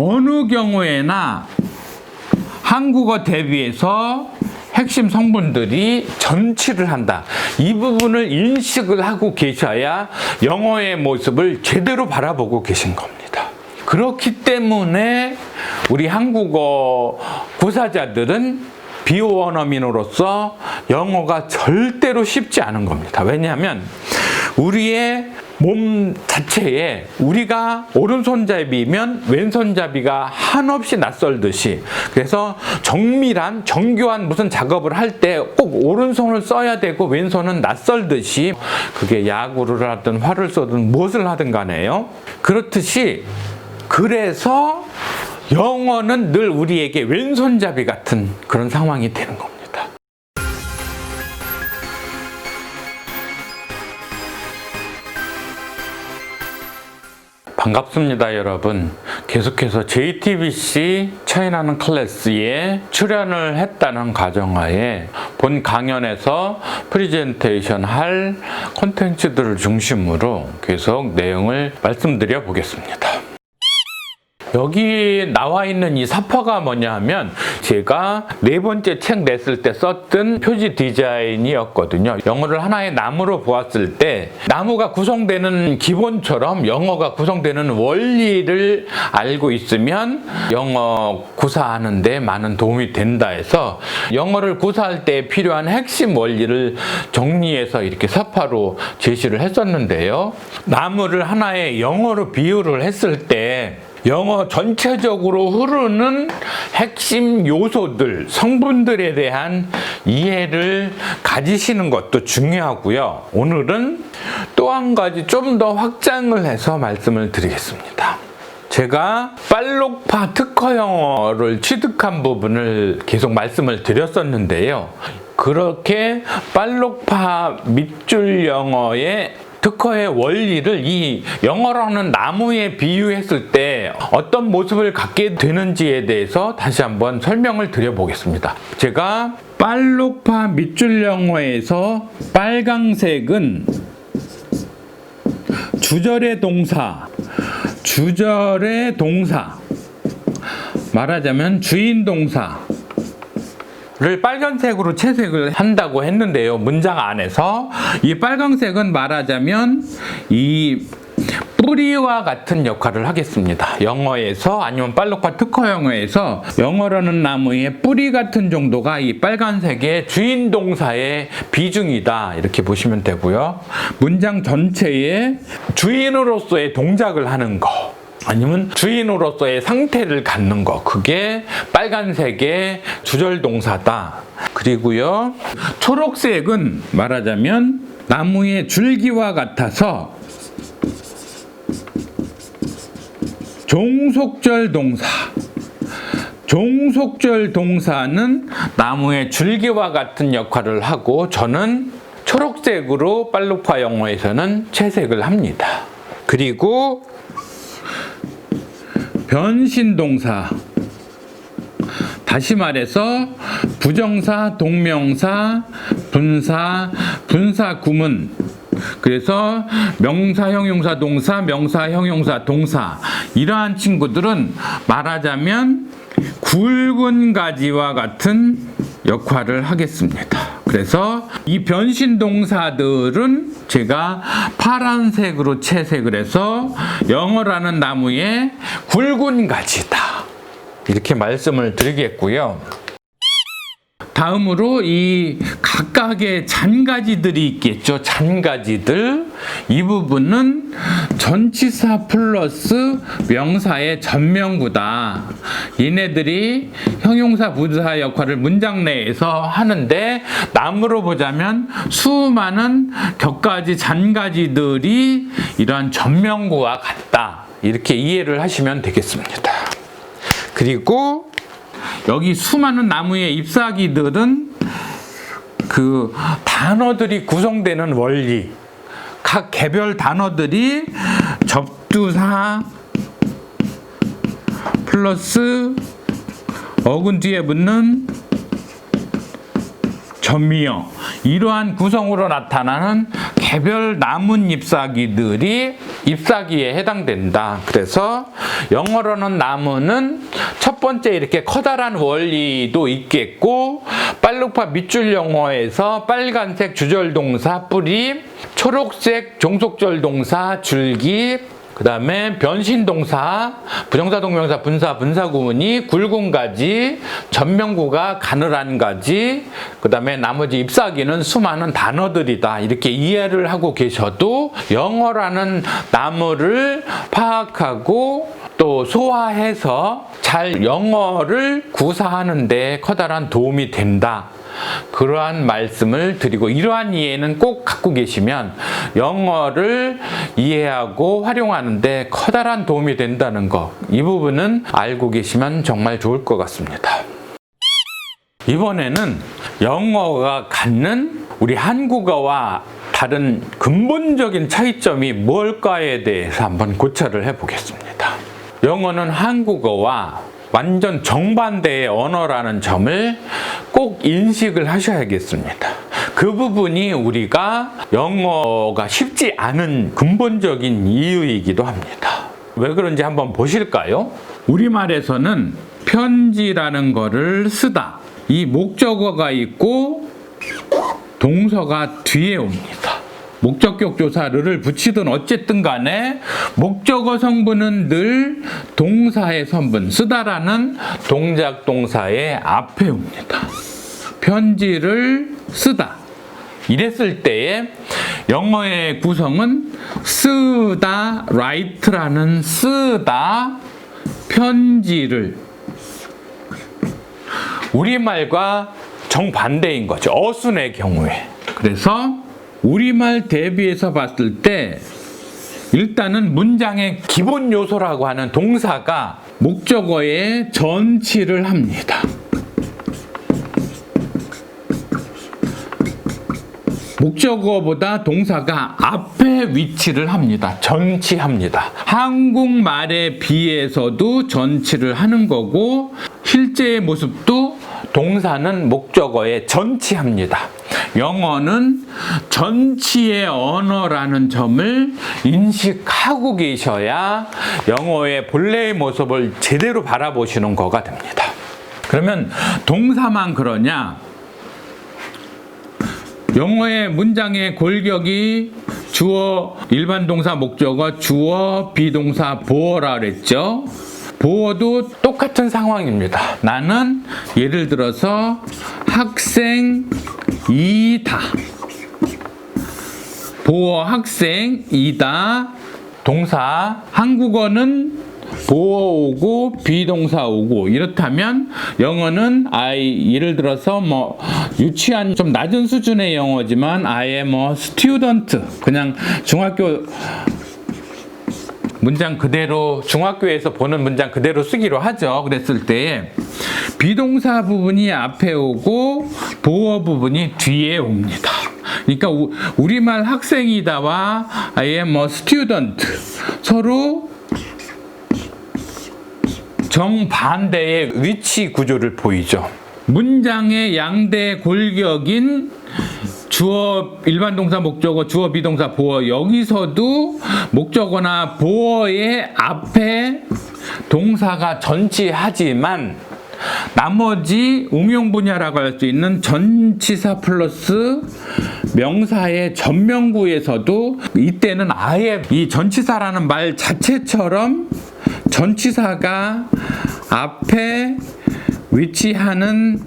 어느 경우에나 한국어 대비해서 핵심 성분들이 전치를 한다. 이 부분을 인식을 하고 계셔야 영어의 모습을 제대로 바라보고 계신 겁니다. 그렇기 때문에 우리 한국어 구사자들은 비원어민으로서 영어가 절대로 쉽지 않은 겁니다. 왜냐하면 우리의 몸 자체에 우리가 오른손잡이면 왼손잡이가 한없이 낯설듯이 그래서 정밀한 정교한 무슨 작업을 할 때 꼭 오른손을 써야 되고 왼손은 낯설듯이 그게 야구를 하든 활을 쏘든 무엇을 하든 간에요. 그렇듯이 그래서 영어는 늘 우리에게 왼손잡이 같은 그런 상황이 되는 겁니다. 반갑습니다, 여러분. 계속해서 JTBC 차이나는 클래스에 출연을 했다는 가정하에 본 강연에서 프리젠테이션 할 콘텐츠들을 중심으로 계속 내용을 말씀드려 보겠습니다. 여기 나와 있는 이 사파가 뭐냐 하면 제가 네 번째 책 냈을 때 썼던 표지 디자인이었거든요. 영어를 하나의 나무로 보았을 때 나무가 구성되는 기본처럼 영어가 구성되는 원리를 알고 있으면 영어 구사하는데 많은 도움이 된다 해서 영어를 구사할 때 필요한 핵심 원리를 정리해서 이렇게 사파로 제시를 했었는데요. 나무를 하나의 영어로 비유를 했을 때 영어 전체적으로 흐르는 핵심 요소들, 성분들에 대한 이해를 가지시는 것도 중요하고요. 오늘은 또 한 가지 좀 더 확장을 해서 말씀을 드리겠습니다. 제가 빨록파 특허 영어를 취득한 부분을 계속 말씀을 드렸었는데요. 그렇게 빨록파 밑줄 영어의 특허의 원리를 이 영어라는 나무에 비유했을 때 어떤 모습을 갖게 되는지에 대해서 다시 한번 설명을 드려보겠습니다. 제가 빨록파 밑줄 영어에서 빨강색은 주절의 동사, 주절의 동사, 말하자면 주인 동사, 를 빨간색으로 채색을 한다고 했는데요. 문장 안에서 이 빨간색은 말하자면 이 뿌리와 같은 역할을 하겠습니다. 영어에서 아니면 빨록과 특허 영어에서 영어라는 나무의 뿌리 같은 정도가 이 빨간색의 주인 동사의 비중이다. 이렇게 보시면 되고요. 문장 전체에 주인으로서의 동작을 하는 거. 아니면 주인으로서의 상태를 갖는 거. 그게 빨간색의 주절 동사다. 그리고요 초록색은 말하자면 나무의 줄기와 같아서 종속절 동사. 종속절 동사는 나무의 줄기와 같은 역할을 하고 저는 초록색으로 빨루파 영어에서는 채색을 합니다. 그리고 변신동사. 다시 말해서 부정사, 동명사, 분사, 분사 구문. 그래서 명사, 형용사, 동사, 명사, 형용사, 동사. 이러한 친구들은 말하자면 굵은 가지와 같은 역할을 하겠습니다. 그래서 이 변신 동사들은 제가 파란색으로 채색을 해서 영어라는 나무의 굵은 가지다. 이렇게 말씀을 드리겠고요. 다음으로 이 각각의 잔가지들이 있겠죠. 잔가지들. 이 부분은 전치사 플러스 명사의 전명구다. 얘네들이 형용사 부사 역할을 문장 내에서 하는데 나무로 보자면 수많은 격가지 잔가지들이 이러한 전명구와 같다. 이렇게 이해를 하시면 되겠습니다. 그리고 여기 수많은 나무의 잎사귀들은 그 단어들이 구성되는 원리, 각 개별 단어들이 접두사 플러스 어근 뒤에 붙는 전미어 이러한 구성으로 나타나는 개별 나뭇 잎사귀들이 잎사귀에 해당된다. 그래서 영어로는 나무는 첫 번째 이렇게 커다란 원리도 있겠고 빨루파 밑줄 영어에서 빨간색 주절 동사 뿌리, 초록색 종속절 동사 줄기, 그 다음에 변신동사, 부정사, 동명사, 분사, 분사구문이 굵은 가지, 전명구가 가늘한 가지, 그 다음에 나머지 잎사귀는 수많은 단어들이다. 이렇게 이해를 하고 계셔도 영어라는 나무를 파악하고 또 소화해서 잘 영어를 구사하는 데 커다란 도움이 된다. 그러한 말씀을 드리고 이러한 이해는 꼭 갖고 계시면 영어를 이해하고 활용하는데 커다란 도움이 된다는 거. 이 부분은 알고 계시면 정말 좋을 것 같습니다. 이번에는 영어가 갖는 우리 한국어와 다른 근본적인 차이점이 뭘까에 대해서 한번 고찰을 해보겠습니다. 영어는 한국어와 완전 정반대의 언어라는 점을 꼭 인식을 하셔야겠습니다. 그 부분이 우리가 영어가 쉽지 않은 근본적인 이유이기도 합니다. 왜 그런지 한번 보실까요? 우리말에서는 편지라는 거를 쓰다. 이 목적어가 있고 동서가 뒤에 옵니다. 목적격 조사를 붙이든 어쨌든 간에 목적어 성분은 늘 동사의 성분 쓰다라는 동작 동사의 앞에 옵니다. 편지를 쓰다. 이랬을 때에 영어의 구성은 쓰다 write라는 쓰다 편지를 우리말과 정반대인 거죠. 어순의 경우에. 그래서 우리말 대비해서 봤을 때 일단은 문장의 기본 요소라고 하는 동사가 목적어에 전치를 합니다. 목적어보다 동사가 앞에 위치를 합니다. 전치합니다. 한국말에 비해서도 전치를 하는 거고 실제의 모습도 동사는 목적어에 전치합니다. 영어는 전치의 언어라는 점을 인식하고 계셔야 영어의 본래의 모습을 제대로 바라보시는 거가 됩니다. 그러면 동사만 그러냐? 영어의 문장의 골격이 주어, 일반 동사, 목적어, 주어, 비동사, 보어라 그랬죠. 보어도 똑같은 상황입니다. 나는 예를 들어서 학생 이다. 보어 학생이다. 동사 한국어는 보어 오고 비동사 오고 이렇다면 영어는 I 예를 들어서 뭐 유치한 좀 낮은 수준의 영어지만 I am a student 그냥 중학교 문장 그대로 중학교에서 보는 문장 그대로 쓰기로 하죠. 그랬을 때 비동사 부분이 앞에 오고 보어 부분이 뒤에 옵니다. 그러니까 우- 우리말 학생이다와 I am a student 서로 정반대의 위치 구조를 보이죠. 문장의 양대 골격인 주어 일반 동사 목적어 주어 비동사 보어 여기서도 목적어나 보어의 앞에 동사가 전치하지만 나머지 응용 분야라고 할 수 있는 전치사 플러스 명사의 전명구에서도 이때는 아예 이 전치사라는 말 자체처럼 전치사가 앞에 위치하는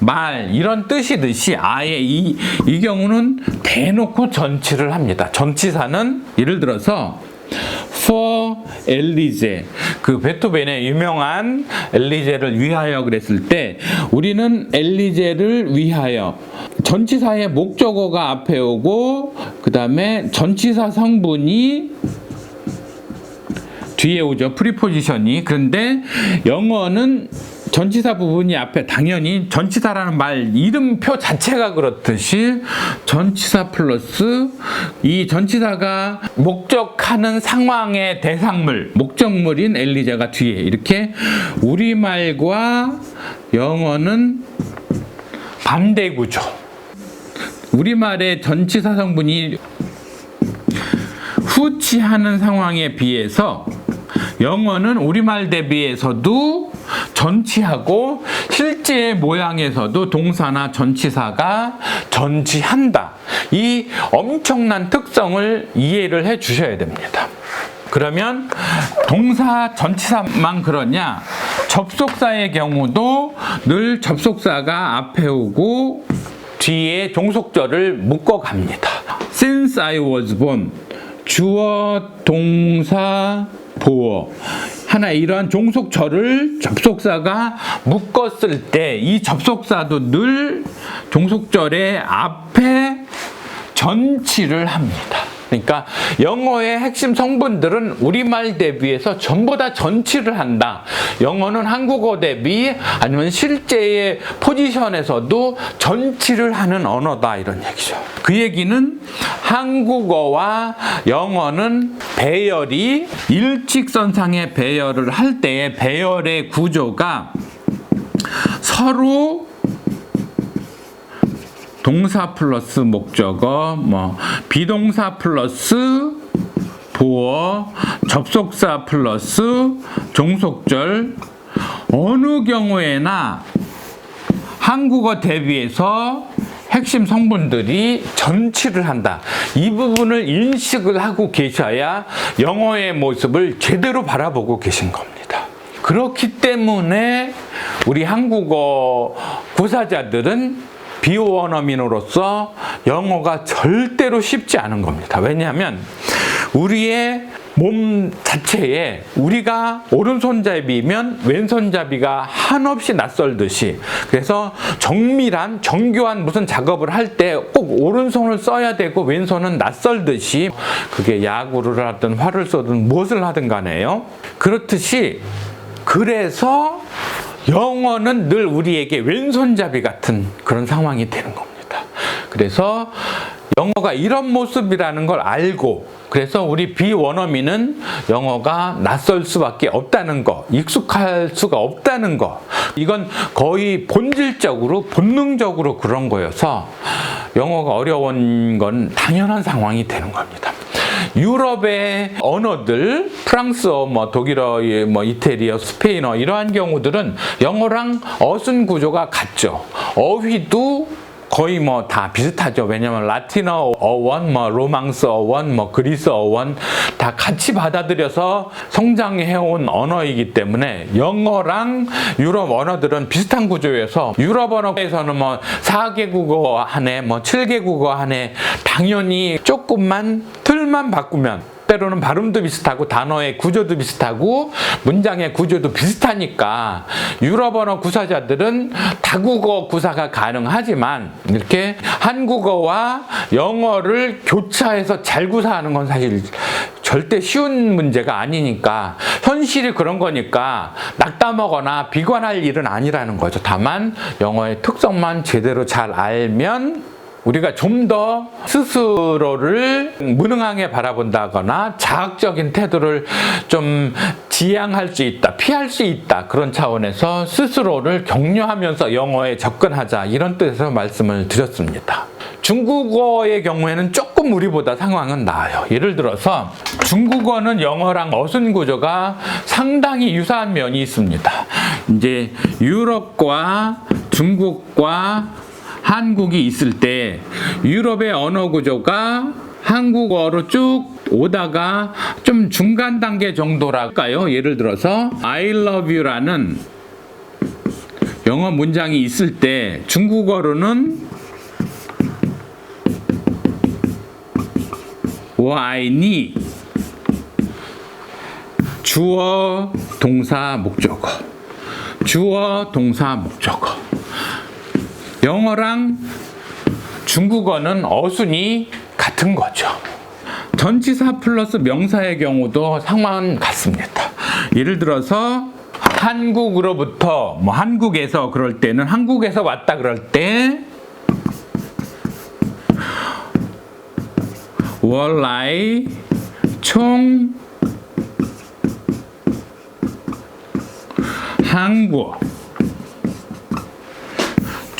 말 이런 뜻이듯이 아예 이, 이 경우는 대놓고 전치를 합니다. 전치사는 예를 들어서 for 엘리제 그 베토벤의 유명한 엘리제를 위하여 그랬을 때 우리는 엘리제를 위하여 전치사의 목적어가 앞에 오고 그 다음에 전치사 성분이 뒤에 오죠. 프리포지션이. 그런데 영어는 전치사 부분이 앞에 당연히 전치사라는 말 이름표 자체가 그렇듯이 전치사 플러스 이 전치사가 목적하는 상황의 대상물, 목적물인 엘리자가 뒤에 이렇게 우리말과 영어는 반대 구조. 우리말의 전치사 성분이 후치하는 상황에 비해서 영어는 우리말 대비해서도 전치하고 실제 모양에서도 동사나 전치사가 전치한다. 이 엄청난 특성을 이해를 해 주셔야 됩니다. 그러면 동사 전치사만 그러냐? 접속사의 경우도 늘 접속사가 앞에 오고 뒤에 종속절을 묶어 갑니다. Since I was born 주어 동사 보어 하나 이러한 종속절을 접속사가 묶었을 때 이 접속사도 늘 종속절의 앞에 전치를 합니다. 그러니까 영어의 핵심 성분들은 우리말 대비해서 전부 다 전치를 한다. 영어는 한국어 대비 아니면 실제의 포지션에서도 전치를 하는 언어다 이런 얘기죠. 그 얘기는 한국어와 영어는 배열이 일직선상의 배열을 할 때의 배열의 구조가 서로 동사 플러스 목적어, 뭐 비동사 플러스 보어, 접속사 플러스 종속절 어느 경우에나 한국어 대비해서 핵심 성분들이 전치를 한다. 이 부분을 인식을 하고 계셔야 영어의 모습을 제대로 바라보고 계신 겁니다. 그렇기 때문에 우리 한국어 구사자들은 비원어민으로서 영어가 절대로 쉽지 않은 겁니다. 왜냐하면 우리의 몸 자체에 우리가 오른손잡이면 왼손잡이가 한없이 낯설듯이 그래서 정밀한 정교한 무슨 작업을 할 때 꼭 오른손을 써야 되고 왼손은 낯설듯이 그게 야구를 하든 활을 쏘든 무엇을 하든 간에요. 그렇듯이 그래서 영어는 늘 우리에게 왼손잡이 같은 그런 상황이 되는 겁니다. 그래서 영어가 이런 모습이라는 걸 알고 그래서 우리 비원어민은 영어가 낯설 수밖에 없다는 거, 익숙할 수가 없다는 거. 이건 거의 본질적으로 본능적으로 그런 거여서 영어가 어려운 건 당연한 상황이 되는 겁니다. 유럽의 언어들 프랑스어, 뭐 독일어, 뭐 이태리어, 스페인어 이러한 경우들은 영어랑 어순 구조가 같죠. 어휘도 거의 뭐 다 비슷하죠. 왜냐면 라틴어 어원, 뭐 로망스 어원, 뭐 그리스 어원 다 같이 받아들여서 성장해온 언어이기 때문에 영어랑 유럽 언어들은 비슷한 구조여서 유럽 언어에서는 뭐 4개 국어 한해, 뭐 7개 국어 한해 당연히 조금만 틀만 바꾸면 때로는 발음도 비슷하고 단어의 구조도 비슷하고 문장의 구조도 비슷하니까 유럽 언어 구사자들은 다국어 구사가 가능하지만 이렇게 한국어와 영어를 교차해서 잘 구사하는 건 사실 절대 쉬운 문제가 아니니까 현실이 그런 거니까 낙담하거나 비관할 일은 아니라는 거죠. 다만 영어의 특성만 제대로 잘 알면 우리가 좀 더 스스로를 무능하게 바라본다거나 자학적인 태도를 좀 지양할 수 있다, 피할 수 있다 그런 차원에서 스스로를 격려하면서 영어에 접근하자 이런 뜻에서 말씀을 드렸습니다. 중국어의 경우에는 조금 우리보다 상황은 나아요. 예를 들어서 중국어는 영어랑 어순 구조가 상당히 유사한 면이 있습니다. 이제 유럽과 중국과 한국이 있을 때 유럽의 언어 구조가 한국어로 쭉 오다가 좀 중간 단계 정도랄까요? 예를 들어서 I love you라는 영어 문장이 있을 때 중국어로는 와이니 주어 동사 목적어. 주어 동사 목적어. 영어랑 중국어는 어순이 같은 거죠. 전치사 플러스 명사의 경우도 상황은 같습니다. 예를 들어서 한국으로부터 뭐 한국에서 그럴 때는 한국에서 왔다 그럴 때 월라이 총 한국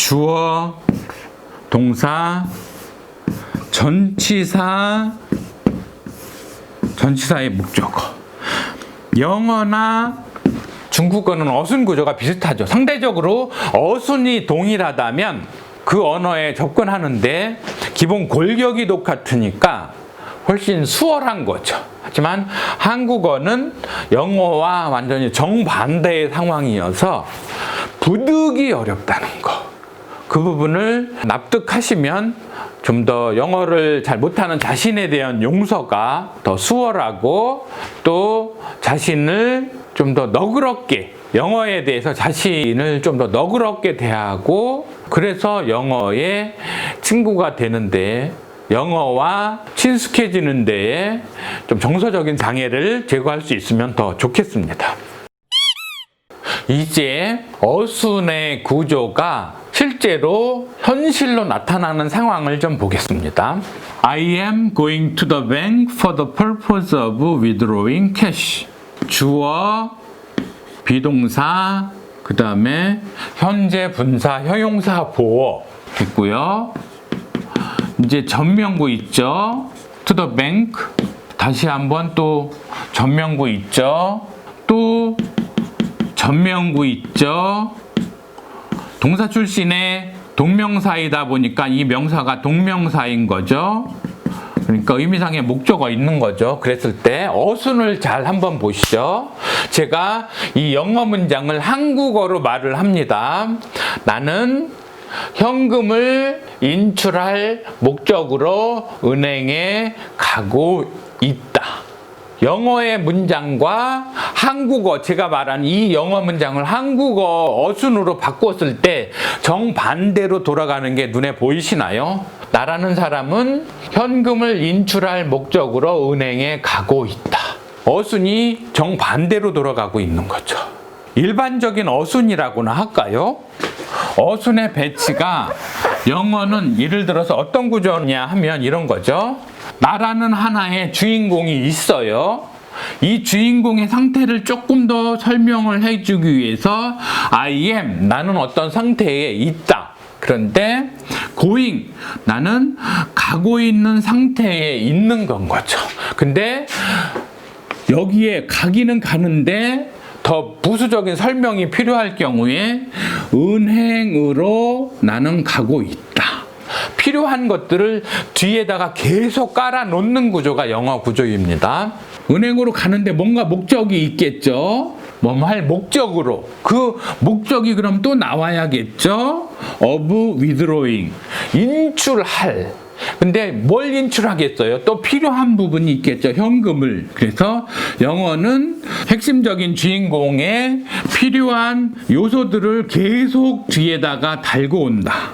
주어, 동사, 전치사 전치사의 목적어. 영어나 중국어는 어순 구조가 비슷하죠. 상대적으로 어순이 동일하다면 그 언어에 접근하는데 기본 골격이 똑같으니까 훨씬 수월한 거죠. 하지만 한국어는 영어와 완전히 정반대의 상황이어서 부득이 어렵다는 거. 그 부분을 납득하시면 좀 더 영어를 잘 못하는 자신에 대한 용서가 더 수월하고 또 자신을 좀 더 너그럽게 영어에 대해서 자신을 좀 더 너그럽게 대하고 그래서 영어의 친구가 되는데 영어와 친숙해지는 데에 좀 정서적인 장애를 제거할 수 있으면 더 좋겠습니다. 이제 어순의 구조가 실제로 현실로 나타나는 상황을 좀 보겠습니다. I am going to the bank for the purpose of withdrawing cash. 주어, 비동사, 그 다음에 현재 분사, 형용사 보어 있고요. 이제 전명구 있죠. to the bank. 다시 한번 또 전명구 있죠. 또 전명구 있죠. 동사 출신의 동명사이다 보니까 이 명사가 동명사인 거죠. 그러니까 의미상의 목적어 있는 거죠. 그랬을 때 어순을 잘 한번 보시죠. 제가 이 영어 문장을 한국어로 말을 합니다. 나는 현금을 인출할 목적으로 은행에 가고 있다. 영어의 문장과 한국어 제가 말한 이 영어 문장을 한국어 어순으로 바꿨을 때 정반대로 돌아가는 게 눈에 보이시나요? 나라는 사람은 현금을 인출할 목적으로 은행에 가고 있다. 어순이 정반대로 돌아가고 있는 거죠. 일반적인 어순이라고나 할까요? 어순의 배치가 영어는 예를 들어서 어떤 구조냐 하면 이런 거죠. 나라는 하나의 주인공이 있어요. 이 주인공의 상태를 조금 더 설명을 해주기 위해서 I am 나는 어떤 상태에 있다. 그런데 going 나는 가고 있는 상태에 있는 건 거죠. 근데 여기에 가기는 가는데 더 부수적인 설명이 필요할 경우에 은행으로 나는 가고 있다. 필요한 것들을 뒤에다가 계속 깔아 놓는 구조가 영어 구조입니다. 은행으로 가는데 뭔가 목적이 있겠죠? 뭐할 목적으로 그 목적이 그럼 또 나와야겠죠? of withdrawing 인출할 근데 뭘 인출하겠어요? 또 필요한 부분이 있겠죠. 현금을. 그래서 영어는 핵심적인 주인공의 필요한 요소들을 계속 뒤에다가 달고 온다.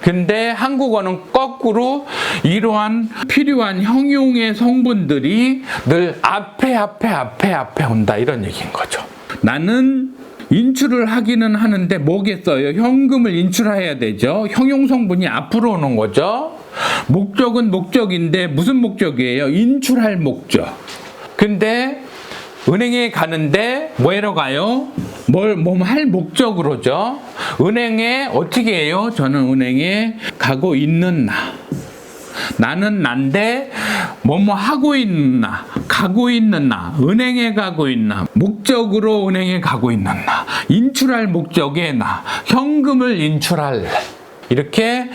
근데 한국어는 거꾸로 이러한 필요한 형용의 성분들이 늘 앞에 앞에 앞에 앞에 온다 이런 얘기인 거죠. 나는 인출을 하기는 하는데 뭐겠어요? 현금을 인출해야 되죠. 형용 성분이 앞으로 오는 거죠. 목적은 목적인데 무슨 목적이에요? 인출할 목적. 근데 은행에 가는데 뭐하러 가요? 뭘, 뭐 할 목적으로죠. 은행에 어떻게 해요? 저는 은행에 가고 있는 나. 나는 난데 뭐뭐 하고 있는 나, 가고 있는 나, 은행에 가고 있나, 목적으로 은행에 가고 있는 나, 인출할 목적의 나, 현금을 인출할 이렇게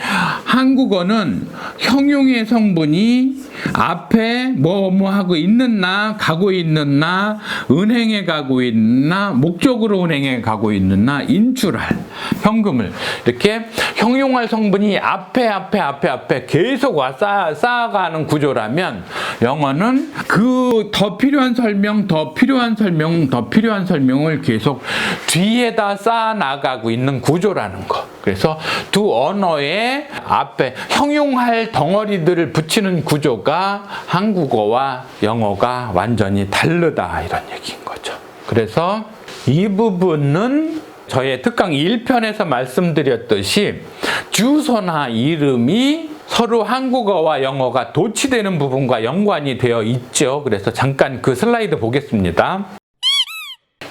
한국어는 형용의 성분이 앞에 뭐 뭐 하고 있는 나, 가고 있는 나, 은행에 가고 있나, 목적으로 은행에 가고 있는 나, 인출할 현금을 이렇게 형용할 성분이 앞에 앞에 앞에 앞에 계속 와 쌓아, 쌓아가는 구조라면 영어는 그 더 필요한 설명, 더 필요한 설명, 더 필요한 설명을 계속 뒤에다 쌓아 나가고 있는 구조라는 거. 그래서 두 언어의 앞에 형용할 덩어리들을 붙이는 구조가 한국어와 영어가 완전히 다르다 이런 얘기인 거죠. 그래서 이 부분은 저의 특강 1편에서 말씀드렸듯이 주소나 이름이 서로 한국어와 영어가 도치되는 부분과 연관이 되어 있죠. 그래서 잠깐 그 슬라이드 보겠습니다.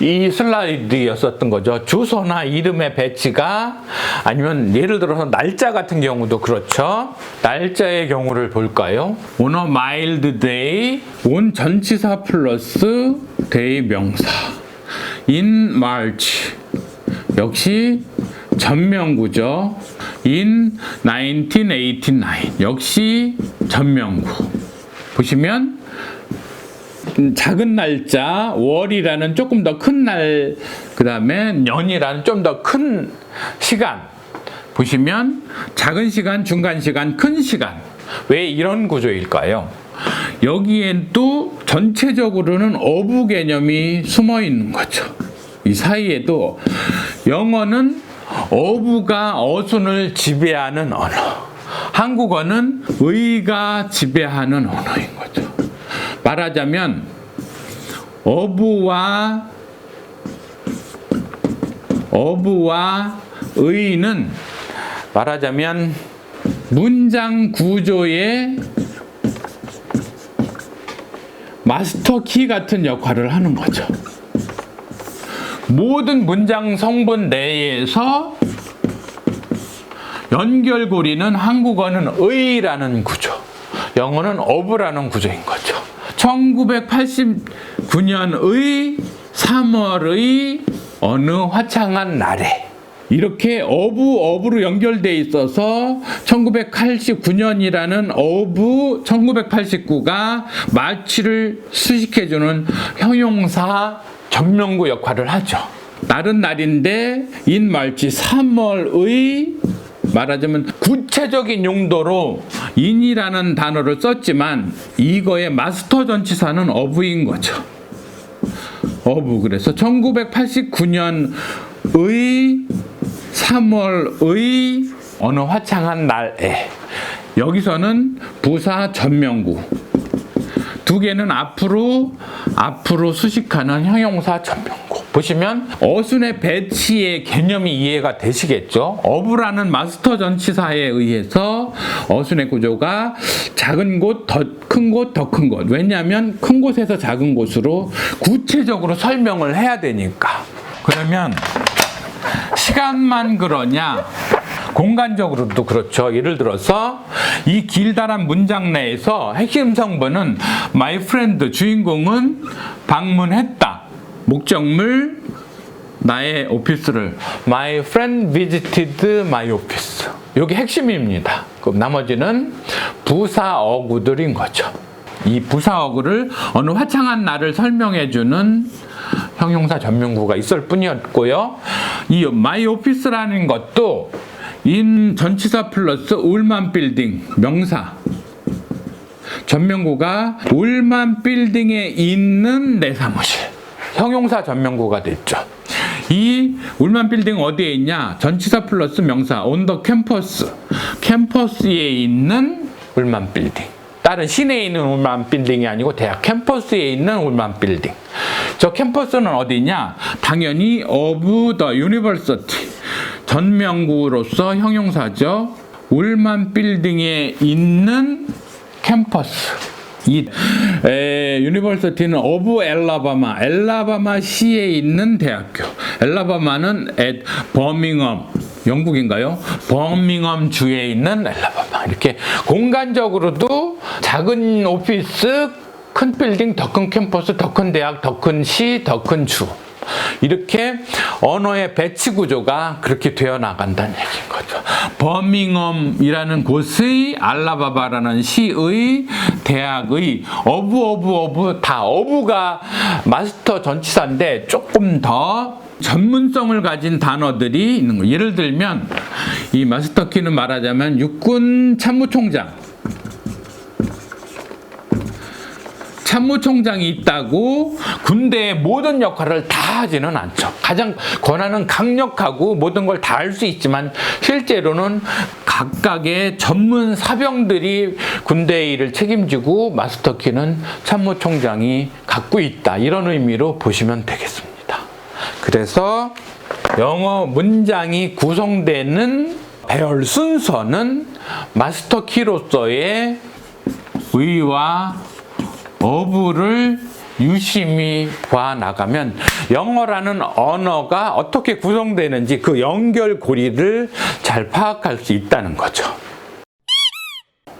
이 슬라이드였었던 거죠. 주소나 이름의 배치가 아니면 예를 들어서 날짜 같은 경우도 그렇죠. 날짜의 경우를 볼까요? On a mild day, 온 전치사 플러스 day 명사. In March. 역시 전명구죠. In 1989. 역시 전명구. 보시면 음, 작은 날짜 월이라는 조금 더 큰 날, 그 다음에 년이라는 좀 더 큰 시간 보시면 작은 시간, 중간 시간, 큰 시간 왜 이런 구조일까요? 여기엔 또 전체적으로는 어부 개념이 숨어 있는 거죠. 이 사이에도 영어는 어부가 어순을 지배하는 언어, 한국어는 의가 지배하는 언어인 거죠. 말하자면 어부와 어부와 의는 말하자면 문장 구조의 마스터 키 같은 역할을 하는 거죠. 모든 문장 성분 내에서 연결고리는 한국어는 의라는 구조, 영어는 어부라는 구조인 거죠. 1989년의 3월의 어느 화창한 날에 이렇게 어부 어부로 연결돼 있어서 1989년이라는 어부 1989가 마취를 수식해주는 형용사 전명구 역할을 하죠. 다른 날인데 인말치 3월의 말하자면 구체적인 용도로 인이라는 단어를 썼지만 이거의 마스터 전치사는 어부인 거죠. 어부 그래서 1989년의 3월의 어느 화창한 날에 여기서는 부사 전명구 두 개는 앞으로 앞으로 수식하는 형용사 전명구 보시면 어순의 배치의 개념이 이해가 되시겠죠? 어부라는 마스터 전치사에 의해서 어순의 구조가 작은 곳 더 큰 곳 더 큰 곳. 왜냐하면 큰 곳에서 작은 곳으로 구체적으로 설명을 해야 되니까. 그러면 시간만 그러냐 공간적으로도 그렇죠. 예를 들어서 이 길다란 문장 내에서 핵심 성분은 my friend 주인공은 방문했다. 목적물 나의 오피스를 my friend visited my office. 여기 핵심입니다. 그럼 나머지는 부사 어구들인 거죠. 이 부사 어구를 어느 화창한 날을 설명해 주는 형용사 전명구가 있을 뿐이었고요. 이 my office라는 것도 인 전치사 플러스 울만 빌딩 명사 전명구가 울만 빌딩에 있는 내 사무실 형용사 전명구가 됐죠. 이 울만 빌딩 어디에 있냐? 전치사 플러스 명사 the 캠퍼스 캠퍼스에 있는 울만 빌딩 다른 시내에 있는 울만 빌딩이 아니고 대학 캠퍼스에 있는 울만 빌딩 저 캠퍼스는 어디냐? 당연히 of the university 전명구로서 형용사죠. 울만 빌딩에 있는 캠퍼스. 이 에, 유니버시티는 오브 엘라바마, 엘라바마 시에 있는 대학교. 엘라바마는 에 버밍엄, 영국인가요? 버밍엄 주에 있는 엘라바마. 이렇게 공간적으로도 작은 오피스, 큰 빌딩, 더 큰 캠퍼스, 더 큰 대학, 더 큰 시, 더 큰 주. 이렇게 언어의 배치 구조가 그렇게 되어 나간다는 얘기인 거죠. 버밍엄이라는 곳의 알라바바라는 시의 대학의 어부 어부 어부 다 어부가 마스터 전치사인데 조금 더 전문성을 가진 단어들이 있는 거예요. 예를 들면 이 마스터 키는 말하자면 육군 참모총장 참모총장이 있다고 군대의 모든 역할을 다 하지는 않죠. 가장 권한은 강력하고 모든 걸 다 할 수 있지만 실제로는 각각의 전문 사병들이 군대의 일을 책임지고 마스터키는 참모총장이 갖고 있다. 이런 의미로 보시면 되겠습니다. 그래서 영어 문장이 구성되는 배열 순서는 마스터키로서의 의와 어부를 유심히 봐 나가면 영어라는 언어가 어떻게 구성되는지 그 연결고리를 잘 파악할 수 있다는 거죠.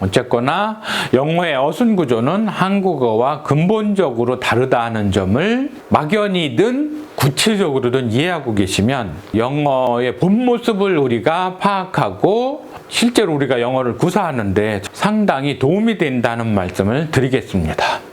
어쨌거나 영어의 어순 구조는 한국어와 근본적으로 다르다는 점을 막연히든 구체적으로든 이해하고 계시면 영어의 본 모습을 우리가 파악하고 실제로 우리가 영어를 구사하는데 상당히 도움이 된다는 말씀을 드리겠습니다.